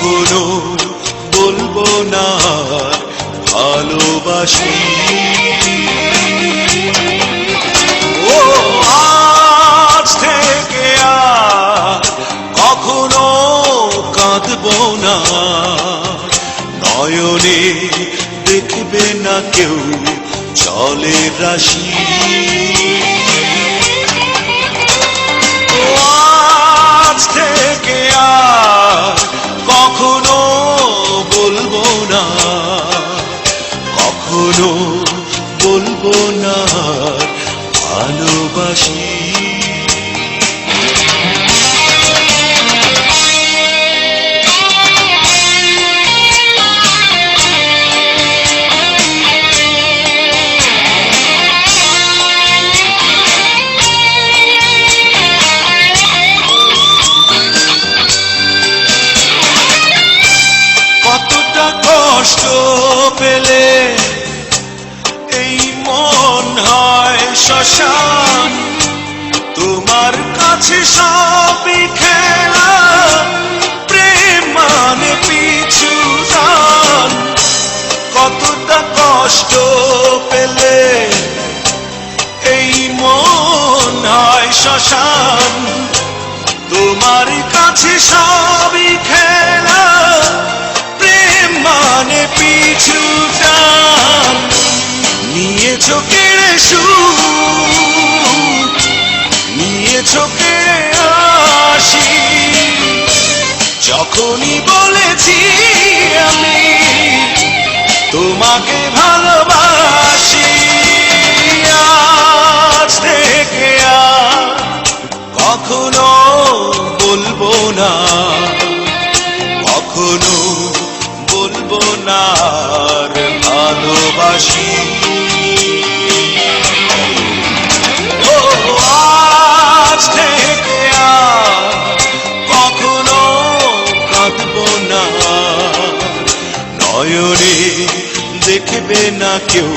জীবনও বলব না, ভালোবাসি। ও, আজ থেকে কখনো কাঁদবো না। নয়নে দেখবে না কেউ চলে রাশি। শ্মশান, তোমার কাছে সবই খেলা প্রেম মানে পিছু দান কতটা কষ্ট পেলে এই মন হয় শ্মশান। তোমার কাছে সবই খেলা প্রেম মানে পিছু টান। নিয়েছো কেড়ে সুখ যখনই বলেছি আমি তোমাকে ভালোবাসি। আজ থেকে কখনো বলব না কখনো বলব না ভালোবাসি। না কেউ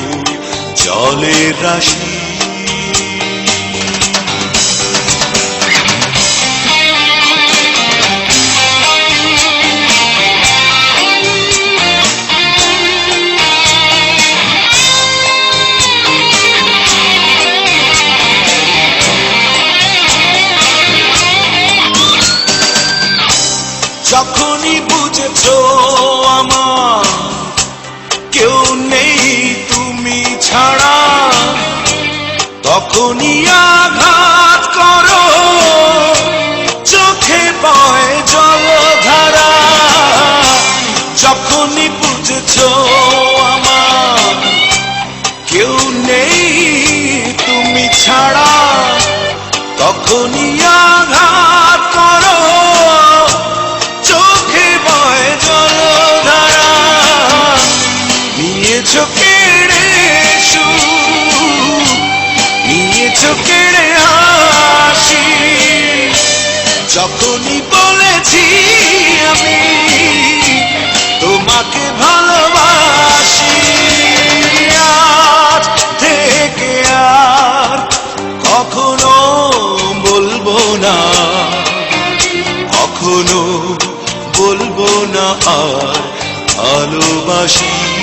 জলের রাশি। যখনই বুঝেছ আমার তখনই আঘাত করো, চোখে বয় জলধারা। যখনই বুঝেছ আমার কেউ নেই তুমি ছাড়া, তখনই আঘাত করো। যখনই বলেছি আমি তোমাকে ভালোবাসি, আজ থেকে আর কখনো বলব না, কখনো বলব না আর ভালোবাসি।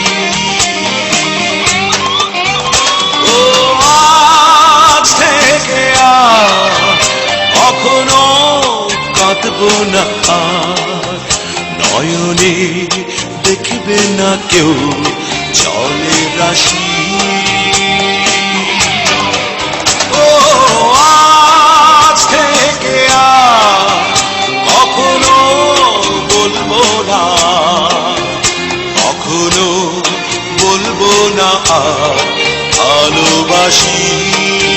না নয়নে দেখবে না কেউ চলে রাশি। বলব না আর ভালোবাসি।